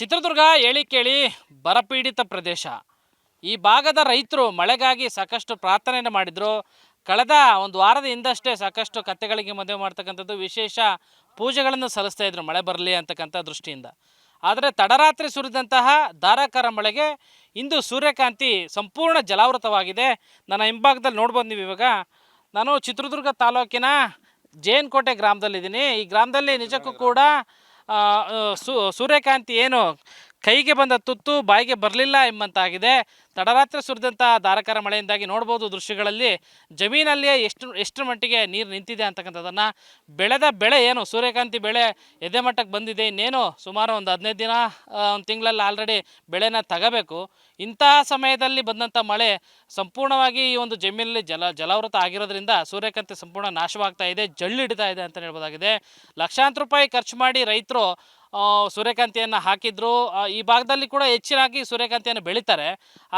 ಚಿತ್ರದುರ್ಗ ಹೇಳಿ ಕೇಳಿ ಬರಪೀಡಿತ ಪ್ರದೇಶ. ಈ ಭಾಗದ ರೈತರು ಮಳೆಗಾಗಿ ಸಾಕಷ್ಟು ಪ್ರಾರ್ಥನೆಯನ್ನು ಮಾಡಿದರು. ಕಳೆದ ಒಂದು ವಾರದ ಹಿಂದಷ್ಟೇ ಸಾಕಷ್ಟು ಕತೆಗಳಿಗೆ ಮದುವೆ ಮಾಡ್ತಕ್ಕಂಥದ್ದು ವಿಶೇಷ ಪೂಜೆಗಳನ್ನು ಸಲ್ಲಿಸ್ತಾ ಇದ್ರು ಮಳೆ ಬರಲಿ ಅಂತಕ್ಕಂಥ ದೃಷ್ಟಿಯಿಂದ. ಆದರೆ ತಡರಾತ್ರಿ ಸುರಿದಂತಹ ಧಾರಾಕಾರ ಮಳೆಗೆ ಇಂದು ಸೂರ್ಯಕಾಂತಿ ಸಂಪೂರ್ಣ ಜಲಾವೃತವಾಗಿದೆ. ನನ್ನ ಹಿಂಭಾಗದಲ್ಲಿ ನೋಡ್ಬೋದು ನೀವು ಇವಾಗ. ನಾನು ಚಿತ್ರದುರ್ಗ ತಾಲೂಕಿನ ಜೇನ್ಕೋಟೆ ಗ್ರಾಮದಲ್ಲಿದ್ದೀನಿ. ಈ ಗ್ರಾಮದಲ್ಲಿ ನಿಜಕ್ಕೂ ಕೂಡ ಸೂರ್ಯಕಾಂತಿ ಏನು ಕೈಗೆ ಬಂದ ತುತ್ತು ಬಾಯಿಗೆ ಬರಲಿಲ್ಲ ಎಂಬಂತಾಗಿದೆ. ತಡರಾತ್ರಿ ಸುರಿದಂಥ ಧಾರಾಕಾರ ಮಳೆಯಿಂದಾಗಿ ನೋಡ್ಬೋದು ದೃಶ್ಯಗಳಲ್ಲಿ ಜಮೀನಲ್ಲಿಯೇ ಎಷ್ಟು ಎಷ್ಟು ಮಟ್ಟಿಗೆ ನೀರು ನಿಂತಿದೆ ಅಂತಕ್ಕಂಥದ್ದನ್ನು. ಬೆಳೆದ ಬೆಳೆ ಏನು? ಸೂರ್ಯಕಾಂತಿ ಬೆಳೆ ಎದೆ ಮಟ್ಟಕ್ಕೆ ಬಂದಿದೆ, ಇನ್ನೇನು? ಸುಮಾರು ಒಂದು ಹದಿನೈದು ದಿನ ಒಂದು ತಿಂಗಳಲ್ಲಿ ಆಲ್ರೆಡಿ ಬೆಳೆನ ತಗೋಬೇಕು. ಇಂತಹ ಸಮಯದಲ್ಲಿ ಬಂದಂಥ ಮಳೆ ಸಂಪೂರ್ಣವಾಗಿ ಈ ಒಂದು ಜಮೀನಲ್ಲಿ ಜಲ, ಜಲಾವೃತ ಆಗಿರೋದ್ರಿಂದ ಸೂರ್ಯಕಾಂತಿ ಸಂಪೂರ್ಣ ನಾಶವಾಗ್ತಾ ಇದೆ ಜಳ್ಳಿಡ್ತಾ ಇದೆ ಅಂತ ಹೇಳ್ಬೋದಾಗಿದೆ. ಲಕ್ಷಾಂತರ ರೂಪಾಯಿ ಖರ್ಚು ಮಾಡಿ ರೈತರು ಸೂರ್ಯಕಾಂತಿಯನ್ನು ಹಾಕಿದ್ರು. ಈ ಭಾಗದಲ್ಲಿ ಕೂಡ ಹೆಚ್ಚಿನಾಗಿ ಸೂರ್ಯಕಾಂತಿಯನ್ನು ಬೆಳೀತಾರೆ.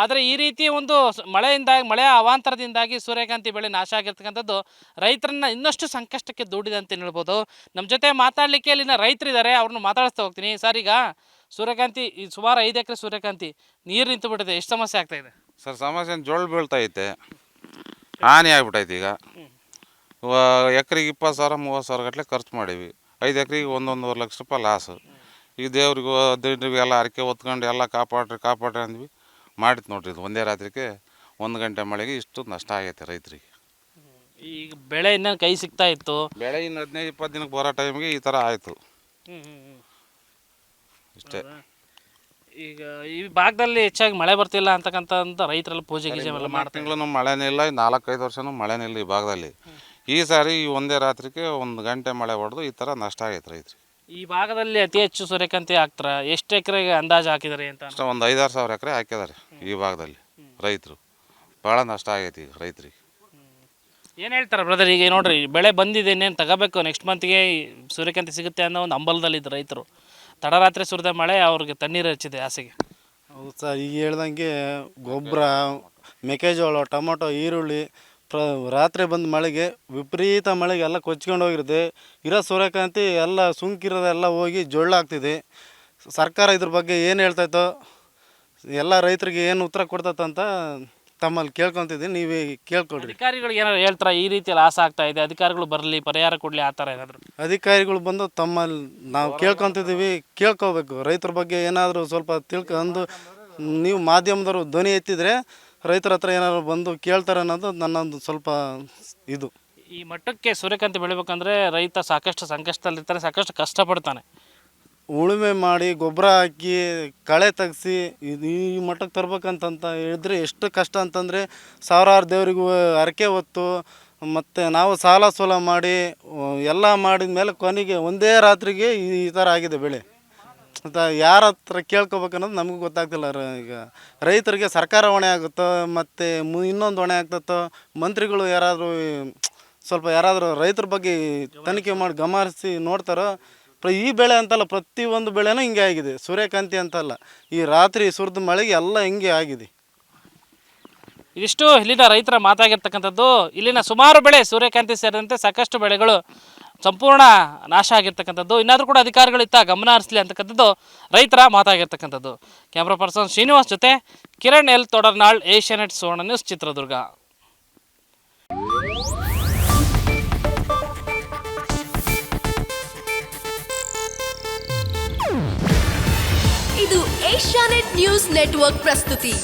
ಆದರೆ ಈ ರೀತಿ ಒಂದು ಮಳೆಯಿಂದಾಗಿ ಮಳೆಯ ಅವಾಂತರದಿಂದಾಗಿ ಸೂರ್ಯಕಾಂತಿ ಬೆಳೆ ನಾಶ ಆಗಿರ್ತಕ್ಕಂಥದ್ದು ರೈತರನ್ನ ಇನ್ನಷ್ಟು ಸಂಕಷ್ಟಕ್ಕೆ ದೂಡಿದೆ ಅಂತ ಹೇಳ್ಬೋದು. ನಮ್ಮ ಜೊತೆ ಮಾತಾಡಲಿಕ್ಕೆ ಇಲ್ಲಿನ ರೈತರಿದ್ದಾರೆ ಅವ್ರನ್ನ ಮಾತಾಡಿಸ್ತಾ ಹೋಗ್ತೀನಿ. ಸರ್ ಈಗ ಸೂರ್ಯಕಾಂತಿ ಈ ಸುಮಾರು ಐದು ಎಕರೆ ಸೂರ್ಯಕಾಂತಿ ನೀರು ನಿಂತು ಬಿಟ್ಟಿದೆ. ಎಷ್ಟು ಸಮಸ್ಯೆ ಆಗ್ತಾ ಇದೆ? ಸರ್ ಸಮಸ್ಯೆ ಜೋಳ ಬೀಳ್ತೈತೆ ಹಾನಿ ಆಗ್ಬಿಟ್ಟೈತೆ ಈಗ. ಎಕರೆಗೆ ಇಪ್ಪತ್ತು ಸಾವಿರ ಮೂವತ್ತು ಸಾವಿರ ಗಟ್ಟಲೆ ಖರ್ಚು ಮಾಡೀವಿ. ಐದು ಎಕ್ರೆಗೆ ಒಂದೊಂದುವರೆ ಲಕ್ಷ ರೂಪಾಯಿ ಲಾಸು ಈಗ ದೇವ್ರಿಗೂ ದಿಂಡ್ರಿಗೂ ಎಲ್ಲ ಹರಕೆ ಹೊತ್ಕೊಂಡು ಎಲ್ಲ ಕಾಪಾಡ್ರಿ ಕಾಪಾಡ್ರಿ ಅಂದ್ವಿ. ಮಾಡಿತ್ತು ನೋಡ್ರಿ ಇದು ಒಂದೇ ರಾತ್ರಿಗೆ ಒಂದು ಗಂಟೆ ಮಳೆಗೆ ಇಷ್ಟು ನಷ್ಟ ಆಗೈತೆ ರೈತರಿಗೆ. ಈಗ ಬೆಳೆ ಇನ್ನ ಕೈ ಸಿಗ್ತಾ ಇತ್ತು. ಬೆಳೆ ಇನ್ನು ಹದಿನೈದು ಇಪ್ಪತ್ತು ದಿನಕ್ಕೆ ಬರೋ ಟೈಮ್ಗೆ ಈ ಥರ ಆಯಿತು. ಇಷ್ಟೇ. ಈಗ ಈ ಭಾಗದಲ್ಲಿ ಹೆಚ್ಚಾಗಿ ಮಳೆ ಬರ್ತಿಲ್ಲ ಅಂತಕ್ಕಂಥ ರೈತರೆಲ್ಲ ಪೂಜೆ ಗೀಜೆ ಎಲ್ಲ ತಿಂಗಳು ಮಳೆನೇ ಇಲ್ಲ ನಾಲ್ಕೈದು ವರ್ಷನೂ ಮಳೆನೇ ಇಲ್ಲ ಈ ಭಾಗದಲ್ಲಿ. ಈ ಸಾರಿ ಈ ಒಂದೇ ರಾತ್ರಿಗೆ ಒಂದು ಗಂಟೆ ಮಳೆ ಹೊಡೆದು ಈ ಥರ ನಷ್ಟ ಆಗೈತೆ ರೈತರಿಗೆ ಈ ಭಾಗದಲ್ಲಿ ಅತಿ ಹೆಚ್ಚು ಸೂರ್ಯಕಾಂತಿ ಹಾಕ್ತಾರ ಎಷ್ಟು ಎಕರೆಗೆ ಅಂದಾಜು ಹಾಕಿದಾರೆ ಅಂತ? ಅಷ್ಟೇ ಒಂದು ಐದಾರು ಸಾವಿರ ಎಕರೆ ಹಾಕಿದ್ದಾರೆ ಈ ಭಾಗದಲ್ಲಿ ರೈತರು. ಭಾಳ ನಷ್ಟ ಆಗೈತಿ ಈಗ ರೈತರಿಗೆ. ಏನು ಹೇಳ್ತಾರೆ ಬ್ರದರ್ ಈಗ ನೋಡ್ರಿ ಬೆಳೆ ಬಂದಿದೆ ಇನ್ನೇನು ತಗೋಬೇಕು? ನೆಕ್ಸ್ಟ್ ಮಂತ್ಗೆ ಸೂರ್ಯಕಾಂತಿ ಸಿಗುತ್ತೆ ಅನ್ನೋ ಒಂದು ಅಂಬಲದಲ್ಲಿದ್ದ ರೈತರು. ತಡರಾತ್ರಿ ಸುರಿದ ಮಳೆ ಅವ್ರಿಗೆ ತಣ್ಣೀರು ಹಚ್ಚಿದೆ ಆಸೆಗೆ ಹೌದು ಸರ್ ಈಗ ಹೇಳ್ದಂಗೆ ಗೊಬ್ಬರ ಮೆಕ್ಕೆಜೋಳ ಟೊಮೊಟೊ ಈರುಳ್ಳಿ ಪ್ರ ರಾತ್ರಿ ಬಂದ ಮಳೆಗೆ ವಿಪರೀತ ಮಳೆಗೆ ಎಲ್ಲ ಕೊಚ್ಕೊಂಡು ಹೋಗಿರುತ್ತೆ. ಇರೋ ಸೂರ್ಯಕಾಂತಿ ಎಲ್ಲ ಸುಂಕಿರೋದೆಲ್ಲ ಹೋಗಿ ಜೊಳ್ಳಾಗ್ತಿದೆ ಸರ್ಕಾರ ಇದ್ರ ಬಗ್ಗೆ ಏನು ಹೇಳ್ತೈತೋ ಎಲ್ಲ ರೈತರಿಗೆ ಏನು ಉತ್ತರ ಕೊಡ್ತೈತಂತ ತಮ್ಮಲ್ಲಿ ಕೇಳ್ಕೊತಿದ್ದೀನಿ. ನೀವೇ ಕೇಳ್ಕೊಳ್ರಿ. ಅಧಿಕಾರಿಗಳಿಗೆ ಏನಾದ್ರು ಹೇಳ್ತಾರೆ? ಈ ರೀತಿಯಲ್ಲಿ ಲಾಸ್ ಆಗ್ತಾ ಇದೆ. ಅಧಿಕಾರಿಗಳು ಬರಲಿ ಪರಿಹಾರ ಕೊಡಲಿ ಆ ಥರ ಏನಾದರೂ? ಅಧಿಕಾರಿಗಳು ಬಂದು ತಮ್ಮಲ್ಲಿ ನಾವು ಕೇಳ್ಕೊತಿದ್ದೀವಿ ಕೇಳ್ಕೋಬೇಕು. ರೈತರ ಬಗ್ಗೆ ಏನಾದರೂ ಸ್ವಲ್ಪ ತಿಳ್ಕೊಂಡು ನೀವು ಮಾಧ್ಯಮದವರು ಧ್ವನಿ ಎತ್ತಿದರೆ ರೈತರ ಹತ್ರ ಏನಾದ್ರು ಬಂದು ಕೇಳ್ತಾರೆ ಅನ್ನೋದು ನನ್ನೊಂದು ಸ್ವಲ್ಪ ಇದು. ಈ ಮಟ್ಟಕ್ಕೆ ಸೂರ್ಯಕಾಂತಿ ಬೆಳಿಬೇಕಂದ್ರೆ ರೈತ ಸಾಕಷ್ಟು ಸಂಕಷ್ಟದಲ್ಲಿರ್ತಾನೆ ಸಾಕಷ್ಟು ಕಷ್ಟಪಡ್ತಾನೆ. ಉಳುಮೆ ಮಾಡಿ ಗೊಬ್ಬರ ಹಾಕಿ ಕಳೆ ತೆಗ್ಸಿ ಇದು ಈ ಮಟ್ಟಕ್ಕೆ ತರ್ಬೇಕಂತಂತ ಹೇಳಿದ್ರೆ ಎಷ್ಟು ಕಷ್ಟ ಅಂತಂದರೆ ಸಾವಿರಾರು ದೇವರಿಗೂ ಹರಕೆ ಹೊತ್ತು ಮತ್ತು ನಾವು ಸಾಲ ಸೂಲ ಮಾಡಿ ಎಲ್ಲ ಮಾಡಿದ ಮೇಲೆ ಕೊನೆಗೆ ಒಂದೇ ರಾತ್ರಿಗೆ ಈ ಈ ಥರ ಆಗಿದೆ ಬೆಳೆ. ಮತ್ತು ಯಾರ ಹತ್ರ ಕೇಳ್ಕೊಬೇಕನ್ನೋದು ನಮಗೆ ಗೊತ್ತಾಗ್ತಿಲ್ಲ. ಈಗ ರೈತರಿಗೆ ಸರ್ಕಾರ ಹೊಣೆ ಆಗುತ್ತೋ, ಮತ್ತು ಮು, ಇನ್ನೊಂದು ಹೊಣೆ ಆಗ್ತತ್ತೋ, ಮಂತ್ರಿಗಳು ಯಾರಾದರೂ ಸ್ವಲ್ಪ ಯಾರಾದರೂ ರೈತರ ಬಗ್ಗೆ ತನಿಖೆ ಮಾಡಿ ಗಮನಿಸಿ ನೋಡ್ತಾರೋ, ಪ್ರ- ಈ ಬೆಳೆ ಅಂತಲ್ಲ ಪ್ರತಿಯೊಂದು ಬೆಳೆನೂ ಹಿಂಗೆ ಆಗಿದೆ. ಸೂರ್ಯಕಾಂತಿ ಅಂತಲ್ಲ. ಈ ರಾತ್ರಿ ಸುರಿದ ಮಳೆಗೆ ಎಲ್ಲ ಹಿಂಗೆ ಆಗಿದೆ. ಇದಿಷ್ಟು ಇಲ್ಲಿನ ರೈತರ ಮಾತಾಗಿರ್ತಕ್ಕಂಥದ್ದು. ಇಲ್ಲಿನ ಸುಮಾರು ಬೆಳೆ ಸೂರ್ಯಕಾಂತಿ ಸೇರಿದಂತೆ ಸಾಕಷ್ಟು ಬೆಳೆಗಳು ಸಂಪೂರ್ಣ ನಾಶ ಆಗಿರ್ತಕ್ಕಂಥದ್ದು. ಇನ್ನಾದರೂ ಕೂಡ ಅಧಿಕಾರಿಗಳಿತ್ತ ಗಮನ ಹರಿಸಲಿ ಅಂತಕ್ಕಂಥದ್ದು ರೈತರ ಮಾತಾಗಿರ್ತಕ್ಕಂಥದ್ದು. ಕ್ಯಾಮ್ರಾ ಪರ್ಸನ್ ಶ್ರೀನಿವಾಸ್ ಜೊತೆ ಕಿರಣ್ ಎಲ್ ತೊಡರ್ನಾಳ್ ಏಷ್ಯಾನೆಟ್ ಸುವರ್ಣ ನ್ಯೂಸ್ ಚಿತ್ರದುರ್ಗ. ಇದು ಏಷ್ಯಾನೆಟ್ ನ್ಯೂಸ್ ನೆಟ್ವರ್ಕ್ ಪ್ರಸ್ತುತಿ.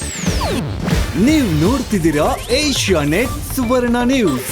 ನೀವು ನೋಡ್ತಿದ್ದೀರಾ ಏಷ್ಯಾನೆಟ್ ಸುವರ್ಣ ನ್ಯೂಸ್